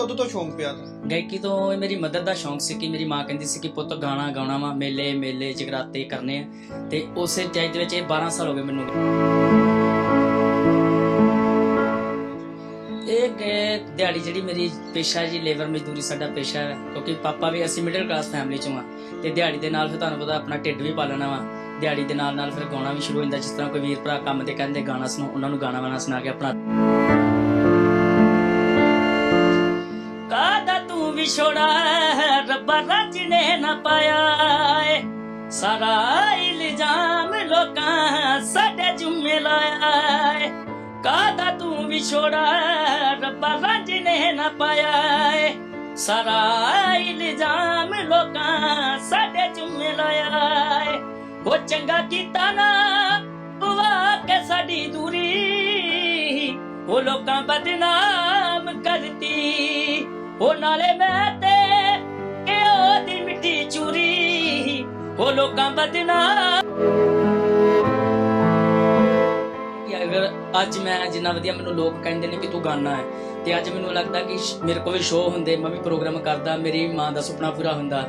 ਕਦੋਂ ਤੋਂ ਸ਼ੌਂਕ ਪਿਆ ਤਾ ਗਾਇਕੀ ਤੋਂ ਇਹ ਮੇਰੀ ਮਦਰ ਦਾ ਸ਼ੌਂਕ ਸੀ ਕਿ ਮੇਰੀ ਮਾਂ ਕਹਿੰਦੀ ਸੀ ਕਿ ਪੁੱਤ ਗਾਣਾ ਗਾਉਣਾ ਵਾ, ਮੇਲੇ ਮੇਲੇ, ਜਗਰਾਤੇ ਕਰਨੇ ਆ। ਤੇ ਉਸੇ ਟਾਈਮ ਦੇ ਵਿੱਚ ਇਹ 12 ਸਾਲ ਹੋ ਗਏ ਮੈਨੂੰ ਇਹ ਦਿਹਾੜੀ ਜਿਹੜੀ ਮੇਰੀ ਪੇਸ਼ਾ ਜੀ ਲੇਬਰ ਮਜ਼ਦੂਰੀ ਸਾਡਾ ਪੇਸ਼ਾ ਹੈ, ਕਿਉਂਕਿ ਪਾਪਾ ਵੀ ਅਸੀਂ ਮਿਡਲ ਕਲਾਸ ਫੈਮਿਲੀ ਚੋਂ ਆ। ਤੇ ਦਿਹਾੜੀ ਦੇ ਨਾਲ ਫਿਰ ਤੁਹਾਨੂੰ ਪਤਾ ਆਪਣਾ ਢਿੱਡ ਵੀ ਪਾਲਣਾ ਵਾ। ਦਿਹਾੜੀ ਦੇ ਨਾਲ ਨਾਲ ਫਿਰ ਗਾਉਣਾ ਵੀ ਸ਼ੁਰੂ ਹੋ ਜਾਂਦਾ, ਜਿਸ ਤਰ੍ਹਾਂ ਕੋਈ ਵੀਰ ਭਰਾ ਕੰਮ ਤੇ ਕਹਿੰਦੇ ਗਾਣਾ ਸੁਣੋ ਉਹਨਾਂ ਨੂੰ ਗਾਣਾ ਵਾਣਾ ਸੁਣਾ ਕੇ ਆਪਣਾ ਛੋੜਾ ਰੱਬਾ ਰੱਜ ਨੇ ਨਾ ਪਾਇਆ ਏ। ਸਾਰਾ ਇਲਜ਼ਾਮ ਲੋਕਾਂ ਸਾਡੇ ਜੁਮੇ ਲਾਇਆ ਏ। ਕਾਦਾ ਤੂੰ ਵਿਛੋੜਾ ਹੈ, ਰੱਬਾ ਰੱਜ ਨੇ ਨਾ ਪਾਇਆ ਏ। ਸਾਰਾ ਇਲਜ਼ਾਮ ਲੋਕਾਂ ਸਾਡੇ ਜੁਮੇ ਲਾਇਆ ਏ। ਉਹ ਚੰਗਾ ਕੀਤਾ ਨਾ ਪਵਾ ਕੇ ਸਾਡੀ ਦੂਰੀ। ਉਹ ਲੋਕਾਂ ਬਦਨਾਮ ਉਹ ਨਾਲੇ ਮੈਂ ਤੇ ਕਿ ਉਹਦੀ ਮਿੱਟੀ ਚੂਰੀ? ਉਹ ਲੋਕਾਂ ਬਦਨਾਮ। ਅਗਰ ਅੱਜ ਮੈਂ ਜਿੰਨਾ ਵਧੀਆ ਮੈਨੂੰ ਲੋਕ ਕਹਿੰਦੇ ਨੇ ਕਿ ਤੂੰ ਗਾਣਾ ਹੈ, ਤੇ ਅੱਜ ਮੈਨੂੰ ਲੱਗਦਾ ਕਿ ਮੇਰੇ ਕੋਲ ਵੀ ਸ਼ੋਅ ਹੁੰਦੇ, ਮੈਂ ਵੀ ਪ੍ਰੋਗਰਾਮ ਕਰਦਾ, ਮੇਰੀ ਮਾਂ ਦਾ ਸੁਪਨਾ ਪੂਰਾ ਹੁੰਦਾ।